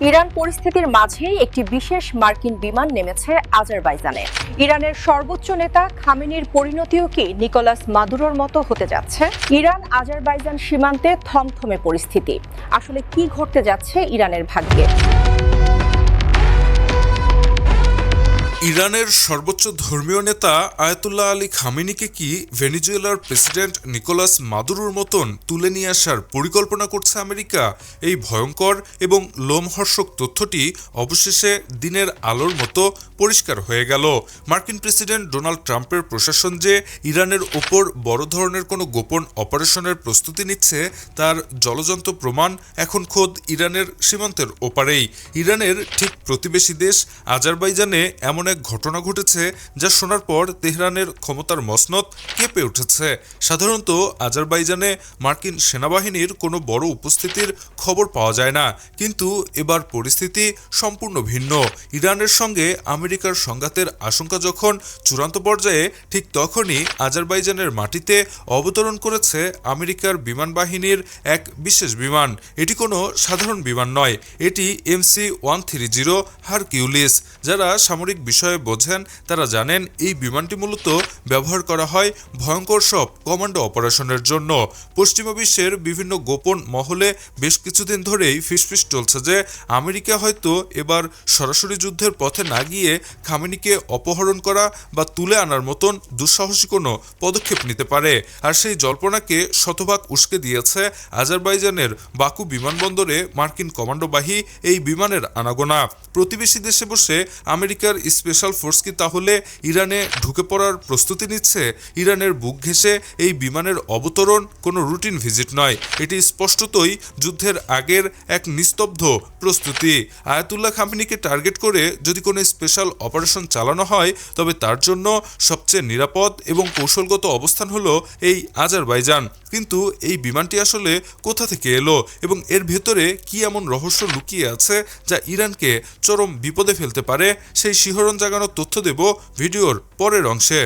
Iran পরিস্থিতির মাঝেই একটি বিশেষ মার্কিন বিমান নেমেছে আজারবাইজানে। ইরানের সর্বোচ্চ নেতা খামেনির পরিণতিও কি নিকোলাস মাদুরোর মতো হতে যাচ্ছে? ইরান আজারবাইজান সীমান্তে থমথমে পরিস্থিতি। আসলে কি ঘটতে যাচ্ছে ইরানের ভাগ্যে? ইরানের সর্বোচ্চ ধর্মীয় নেতা আয়াতুল্লাহ আলী খামেনিকে কি ভেনিজুয়েলার প্রেসিডেন্ট নিকোলাস মাদুরোর মতন তুলে নিয়ে আসার পরিকল্পনা করছে আমেরিকা? এই ভয়ঙ্কর এবং লোমহর্ষক তথ্যটি অবশেষে দিনের আলোর মতো পরিষ্কার হয়ে গেল। মার্কিন প্রেসিডেন্ট ডোনাল্ড ট্রাম্পের প্রশাসন যে ইরানের ওপর বড় ধরনের কোনো গোপন অপারেশনের প্রস্তুতি নিচ্ছে, তার জলজন্ত প্রমাণ এখন খোদ ইরানের সীমান্তের ওপারেই। ইরানের ঠিক প্রতিবেশী দেশ আজারবাইজানে এমন এক ঘটনা ঘটেছে যা শোনার পর তেহরানের ক্ষমতার মসনদ কেঁপে উঠেছে। সাধারণত আজারবাইজানে মার্কিন সেনাবাহিনীর কোনো বড় উপস্থিতির খবর পাওয়া যায় না, কিন্তু এবার পরিস্থিতি সম্পূর্ণ ভিন্ন। ইরানের সঙ্গে আমেরিকার সংঘাতের আশঙ্কা যখন চূড়ান্ত পর্যায়ে, ঠিক তখনই আজারবাইজানের মাটিতে অবতরণ করেছে আমেরিকার বিমান বাহিনীর এক বিশেষ বিমান। এটি কোনো সাধারণ বিমান নয়, এটি MC one three zero Hercules, যারা সামরিক বিষয়ে বোঝেন, তারা জানেন এই বিমানটি মূলত ব্যবহার করা হয় ভয়ঙ্কর সব কমান্ডো অপারেশনের জন্য। পশ্চিমা বিশ্বের বিভিন্ন গোপন মহলে বেশ কিছুদিন ধরেই ফিসফিস চলছে যে আমেরিকা হয়তো এবার সরাসরি যুদ্ধের পথে না গিয়ে খামেনিকে অপহরণ করা বা তুলে আনার মতন দুঃসাহসী কোনো পদক্ষেপ নিতে পারে। আর সেই জল্পনাকে শতভাগ উস্কে দিয়েছে আজারবাইজানের বাকু বিমানবন্দরে মার্কিন কমান্ডোবাহী এই বিমানের আনাগোনা। প্রতিবেশী দেশে বসে আমেরিকার স্পেশাল ফোর্স কি তাহলে ইরানে ঢুকে পড়ার প্রস্তুতি নিচ্ছে? ইরানের বুক ঘেঁষে এই বিমানের অবতরণ কোনো রুটিন ভিজিট নয়। এটি স্পষ্টতই যুদ্ধের আগের এক নিস্তব্ধ প্রস্তুতি। আয়াতুল্লাহ খামিনিকে টার্গেট করে যদি কোনো স্পেশাল অপারেশন চালানো হয়, তবে তার জন্য সবচেয়ে নিরাপদ এবং কৌশলগত অবস্থান হলো এই আজারবাইজান। কিন্তু এই বিমানটি আসলে কোথা থেকে এলো এবং এর ভেতরে কি এমন রহস্য লুকিয়ে আছে যা ইরানকে চরম বিপদে ফেলতে পারে, সেই শিহরণ জাগানোর তথ্য দেব ভিডিওর পরের অংশে।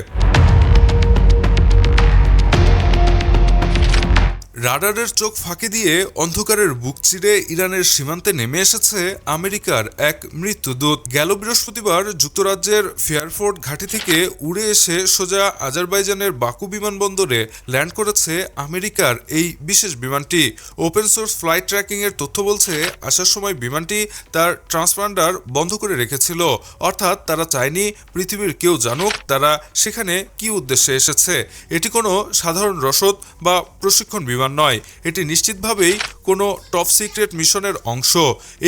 রাডারের চোখ ফাঁকি দিয়ে অন্ধকারের বুক চিরে ইরানের সীমান্তে নেমে এসেছে আমেরিকার এক মৃত্যুদূত। গেল বৃহস্পতিবার যুক্তরাজ্যের ফেয়ারফোর্ট ঘাঁটি থেকে উড়ে এসে সোজা আজারবাইজানের বাকু বিমানবন্দরে ল্যান্ড করেছে আমেরিকার এই বিশেষ বিমানটি। ওপেন সোর্স ফ্লাইট ট্র্যাকিং এর তথ্য বলছে, আসার সময় বিমানটি তার ট্রান্সপান্ডার বন্ধ করে রেখেছিল। অর্থাৎ তারা চায়নি পৃথিবীর কেউ জানুক তারা সেখানে কি উদ্দেশ্যে এসেছে। এটি কোনো সাধারণ রসদ বা প্রশিক্ষণ বিমান নয়, এটি নিশ্চিতভাবেই কোনো টপ সিক্রেট মিশনের অংশ।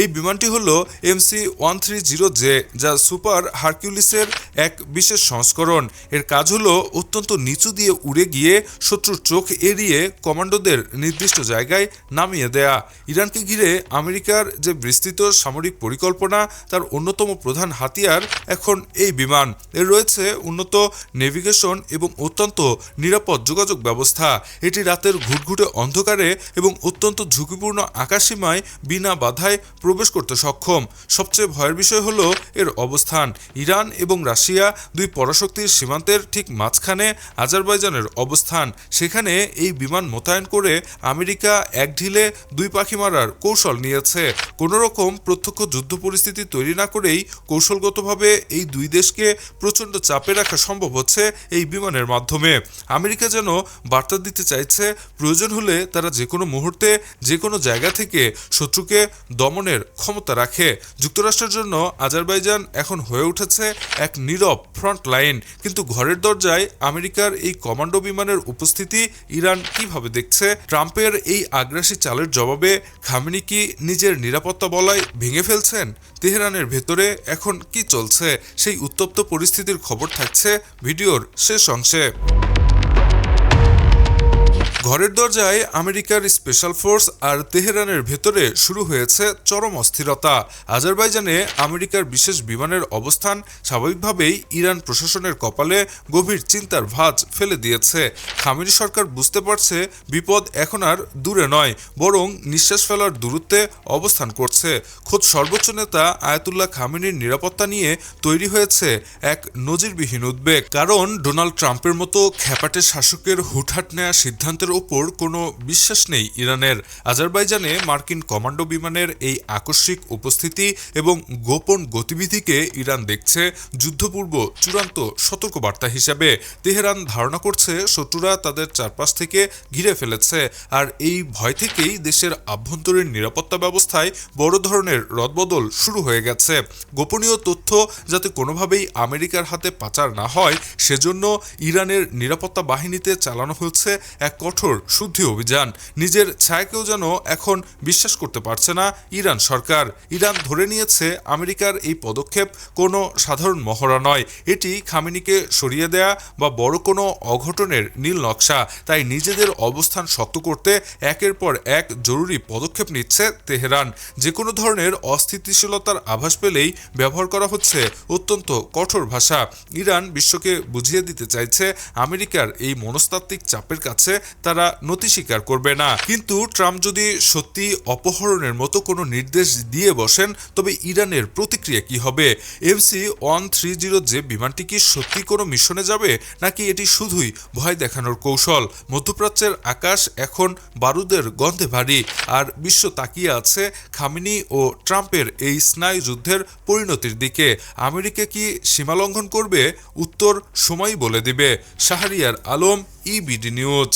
এই বিমানটি হল MC one three zero J, যা সুপার হারকিউলিসের এক বিশেষ সংস্করণ। এর কাজ হলো অত্যন্ত নিচু দিয়ে উড়ে গিয়ে শত্রুর চোখ এড়িয়ে কমান্ডোদের নির্দিষ্ট জায়গায় নামিয়ে দেয়া। ইরানকে ঘিরে আমেরিকার যে বিস্তৃত সামরিক পরিকল্পনা, তার অন্যতম প্রধান হাতিয়ার এখন এই বিমান। এর রয়েছে উন্নত নেভিগেশন এবং অত্যন্ত নিরাপদ যোগাযোগ ব্যবস্থা। এটি রাতের ঘুটঘুটে অন্ধকারে এবং অত্যন্ত ঝুঁকিপূর্ণ আকাশসীমায় বিনা বাধায় প্রবেশ করতে সক্ষম। সবচেয়ে ভয়ের বিষয় হলো এর অবস্থান। ইরান এবং রাশিয়া দুই পরাশক্তির সীমান্তের ঠিক মাঝখানে আজারবাইজানের অবস্থান। সেখানে এই বিমান মোতায়েন করে আমেরিকা এক ঢিলে দুই পাখি মারার কৌশল নিয়েছে। কোনো রকম প্রত্যক্ষ যুদ্ধ পরিস্থিতি তৈরি না করেই কৌশলগতভাবে এই দুই দেশকে প্রচণ্ড চাপে রাখা সম্ভব হচ্ছে এই বিমানের মাধ্যমে। আমেরিকা যেন বার্তা দিতে চাইছে, প্রয়োজন হলে তারা যে কোনো মুহূর্তে যে কোনো জায়গা থেকে শত্রুকে দমনের ক্ষমতা রাখে। যুক্তরাষ্ট্রের জন্য আজারবাইজান এখন হয়ে উঠেছে এক নীরব ফ্রন্ট লাইন। কিন্তু ঘরের দরজায় আমেরিকার এই কমান্ডো বিমানের উপস্থিতি ইরান কীভাবে দেখছে? ট্রাম্পের এই আগ্রাসী চালের জবাবে খামেনি কি নিজের নিরাপত্তা বলয় ভেঙে ফেলছেন? তেহরানের ভেতরে এখন কি চলছে? সেই উত্তপ্ত পরিস্থিতির খবর থাকছে ভিডিওর শেষ অংশে। ঘরের দরজায় আমেরিকার স্পেশাল ফোর্স আর তেহরানের ভেতরে শুরু হয়েছে চরম অস্থিরতা। আজারবাইজানে আমেরিকার বিশেষ বিমানের অবস্থান স্বাভাবিকভাবেই ইরান প্রশাসনের কপালে গভীর চিন্তার ভাঁজ ফেলে দিয়েছে। খামেনি সরকার বুঝতে পারছে বিপদ এখন আর দূরে নয়, বরং নিঃশ্বাস ফেলার দূরত্বে অবস্থান করছে। খোদ সর্বোচ্চ নেতা আয়াতুল্লাহ খামেনির নিরাপত্তা নিয়ে তৈরি হয়েছে এক নজিরবিহীন উদ্বেগ। কারণ ডোনাল্ড ট্রাম্পের মতো খ্যাপাটে শাসকের হুটহাট নেওয়া সিদ্ধান্তের ওপর কোনো বিশ্বাস নেই ইরানের। আজারবাইজানে মার্কিন কমান্ডো বিমানের এই আকস্মিক উপস্থিতি এবং গোপন গতিবিধিকে ইরান দেখছে যুদ্ধপূর্ব চূড়ান্ত সতর্কবার্তা হিসেবে। তেহরান ধারণা করছে শত্রুরা তাদের চারপাশ থেকে ঘিরে ফেলেছে আর এই ভয় থেকেই দেশের আভ্যন্তরীণ নিরাপত্তা ব্যবস্থায় বড় ধরনের রদবদল শুরু হয়ে গেছে। গোপনীয় তথ্য যাতে কোনোভাবেই আমেরিকার হাতে পাচার না হয়, সেজন্য ইরানের নিরাপত্তা বাহিনীতে চালানো হচ্ছে এক কঠোর শুদ্ধি অভিযান। নিজের ছায়াকেও যেন এখন বিশ্বাস করতে পারছে না ইরান সরকার। ইরান ধরে নিয়েছে আমেরিকার এই পদক্ষেপ কোনো সাধারণ মহড়া নয়। এটি খামেনিকে সরিয়ে দেয়া বা বড় কোনো অঘটনের নীল নকশা। তাই নিজেদের অবস্থান শক্ত করতে একের পর এক জরুরি পদক্ষেপ নিচ্ছে তেহরান। যে কোনো ধরনের অস্থিতিশীলতার আভাস পেলেই ব্যবহার করা হচ্ছে। অত্যন্ত কঠোর ভাষা। ইরান বিশ্বকে বুঝিয়ে দিতে চাইছে আমেরিকার এই মনস্তাত্ত্বিক চাপের কাছে। তারা নতি স্বীকার করবে না। কিন্তু ট্রাম্প যদি সত্যি অপহরণের মতো কোনো নির্দেশ দিয়ে বসেন, তবে ইরানের প্রতিক্রিয়া কি হবে? এমসি ওয়ান থ্রি জিরো যে বিমানটি কি সত্যি কোনো মিশনে যাবে, নাকি এটি শুধুই ভয় দেখানোর কৌশল? মধ্যপ্রাচ্যের আকাশ এখন বারুদের গন্ধে ভারী, আর বিশ্ব তাকিয়ে আছে খামিনি ও ট্রাম্পের এই স্নায়ু যুদ্ধের পরিণতির দিকে। আমেরিকা কি সীমালঙ্ঘন করবে? উত্তর সময়ই বলে দিবে। Shahriar Alam EBD news